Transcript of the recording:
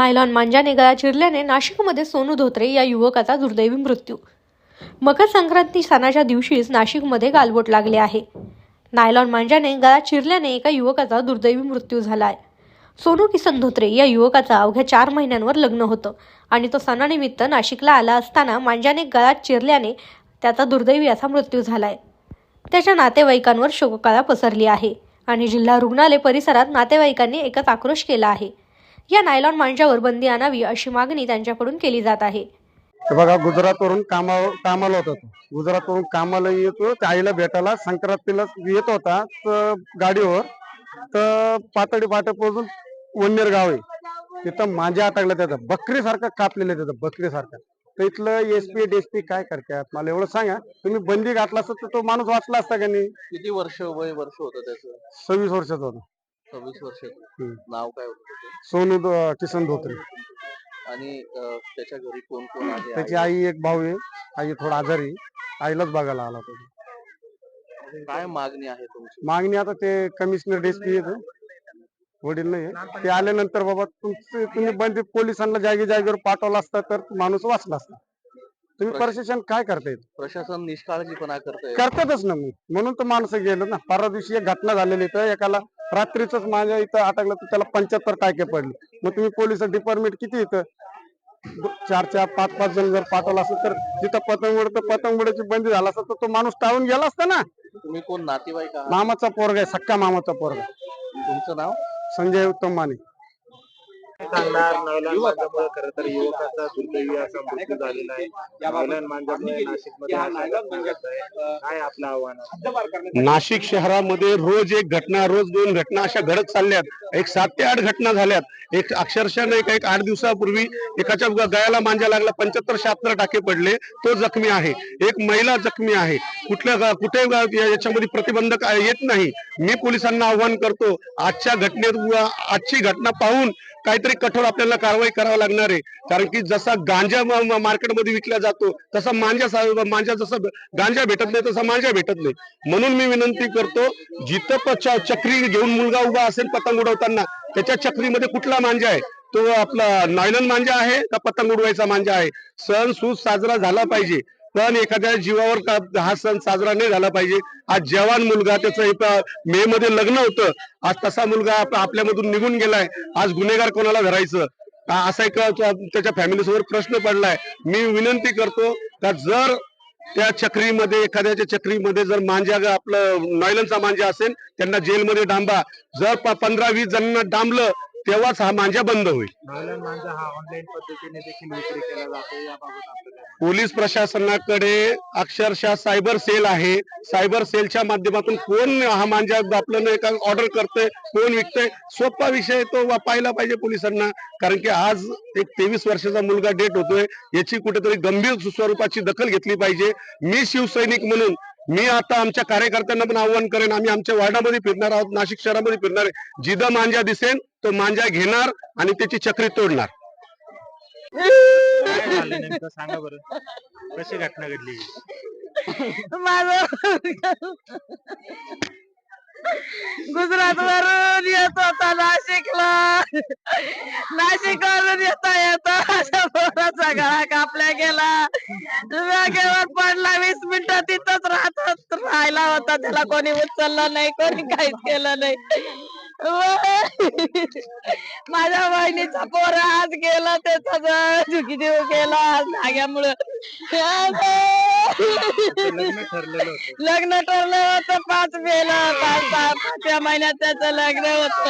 Nylon मांजाने गळा चिरल्याने नाशिकमध्ये सोनू धोत्रे या युवकाचा दुर्दैवी मृत्यू. मकर संक्रांती सणाच्या दिवशीच नाशिकमध्ये गालबोट लागले आहे. नायलॉन मांजाने गळा चिरल्याने एका युवकाचा दुर्दैवी मृत्यू झाला आहे सोनू किसन धोत्रे या युवकाचा अवघ्या चार महिन्यांवर लग्न होतं आणि तो सणानिमित्त नाशिकला आला असताना मांजाने गळा चिरल्याने त्याचा दुर्दैवी असा मृत्यू झालाय. त्याच्या नातेवाईकांवर शोककळा पसरली आहे आणि जिल्हा रुग्णालय परिसरात नातेवाईकांनी एकच आक्रोश केला आहे. या नायलॉन मांजावर बंदी आणावी अशी मागणी त्यांच्याकडून केली जात आहे. बघा गुजरातवरून कामावर कामाला होता तो. गुजरातवरून कामाला येतो आईला भेटायला संक्रांतीला येत होता तर गाडीवर. तर पातळी फाट्यापासून वन्नेर गाव आहे. तिथं माझ्या अटकलं त्याचं बकरी सारखं कापलेलं त्याचं बकरी सारखं तर इथलं एसपी डीएसपी काय करतात? मला एवढं सांगा. तुम्ही बंदी घातला असता तर तो माणूस वाचला असता का नाही? किती वर्ष वय वर्ष होतं त्याचं? सव्वीस वर्षाचा होता. सव्वीस हम्म. नाव काय होतं त्याचं? सोनू द- किसन धोत्रे. आणि अं, त्याच्या घरी कोण कोण आहे? त्याची आई? एक भाऊ आहे. आई थोडा आजारी आहे. आईलाच बघायला आला होता? काय मागणी आहे तुमची? मागणी आता ते कमिशनर डीएसपी येत. वडील नाही ते आल्यानंतर बाबा तुमचे तुम्ही बंदी पोलिसांना जागी जागेवर पाठवला असता तर माणूस वाचला असता. तुम्ही प्रश- प्रशासन काय करतायत प्रशासन निष्काळजीपणा करतंय. करतातच ना मग. म्हणून तर माणसं गेलं ना. परवा दिवशी एक घटना झालेली तर एकाला रात्रीच माझ्या इथं अटकलं तर त्याला पंच्याहत्तर टाके पडले. मग तुम्ही पोलीस डिपार्टमेंट किती इथं? चार चार पाच पाच जण जर पाठवलं असतं तर जिथं पतंग उडत पतंग उडायची बंदी झाला असता तर तो माणूस टाळून गेला असता ना? तुम्ही कोण नातेवाईक आहात? मामाचा पोरगा आहे सक्का मामाचा पोरगा. तुमचं नाव? संजय उत्तम माने. सांगणार नवलान मांजामुळे खरं तर युवकाचा दुर्दैवी असा मृत्यू झालेला आहे. नवलान मांजामुळे नाशिकमध्ये आहे. काय आपलं आव्हान? नाशिक शहरामध्ये रोज एक घटना रोज दोन घटना अशा घडत चालल्यात. एक सात ते आठ घटना झाल्यात. एक अक्षरशः नाही का एक आठ दिवसापूर्वी एकाच्या गळ्याला मांजा लागला पंच्याहत्तर शहात्तर टाके पडले. तो जखमी आहे. एक महिला जखमी आहे. कुठल्या कुठे याच्यामध्ये प्रतिबंधक येत नाही. मी पोलिसांना आव्हान करतो. आजच्या घटनेत व आजची घटना पाहून काहीतरी कठोर आपल्याला कारवाई करावी लागणार आहे. कारण की जसा गांजा मार्केटमध्ये विकला जातो तसा मांजा मांजा जसा गांजा भेटत नाही तसा मांजा भेटत नाही. म्हणून मी विनंती करतो जिथं चक्री घेऊन मुलगा उभा असेल पतंग उडवताना त्याच्या चक्रीमध्ये कुठला मांजा आहे? तो आपला नायलन मांजा आहे का पतंग उडवायचा मांजा आहे? सण सूज साजरा झाला पाहिजे. सण एखाद्या जीवावर हा सण साजरा नाही झाला पाहिजे. आज जवान मुलगा त्याचं मे मध्ये लग्न होतं. आज तसा मुलगा आपल्यामधून निघून गेलाय. आज गुन्हेगार कोणाला धरायचं? असा एक त्याच्या फॅमिली समोर प्रश्न पडलाय. मी विनंती करतो का जर त्या चक्रीमध्ये एखाद्याच्या चक्रीमध्ये जर मांजा आपलं नॉयलनचा मांजा असेल त्यांना जेलमध्ये डांबा. जर पंधरा वीस जणांना डांबलं तेव्हाच हा मांजा बंद होईल. हा? पोलीस प्रशासनाकडे अक्षरशः सायबर सेल आहे. सायबर सेलच्या माध्यमातून कोण हा मांजा आपलं नाही का ऑर्डर करतोय कोण विकतोय? सोपा विषय तो पाहिला पाहिजे पोलिसांना. कारण की आज एक तेवीस वर्षाचा मुलगा डेट होतोय. याची कुठेतरी गंभीर स्वरूपाची दखल घेतली पाहिजे. मी शिवसैनिक म्हणून मी आता आमच्या कार्यकर्त्यांना पण आव्हान करेन. आम्ही आमच्या वार्डामध्ये फिरणार आहोत नाशिक शहरामध्ये फिरणार आहे. जिथं मांजा दिसेल तो मांजा घेणार आणि त्याची चक्री तोडणार. काय झालं नेमकं सांगा बरं. कशी घटना घडली? गुजरात वरून येत होता नाशिकला. नाशिक वरून येता होता त्याला कोणी उचललं नाही कोणी काहीच केलं नाही. माझ्या बहिणीचा पोर आज गेला त्याचा झुकी देऊ गेला आज धाग्यामुळं. लग्न ठरलं होतं पाच मेला पाच सहा पाचव्या महिन्यात त्याचं लग्न होत.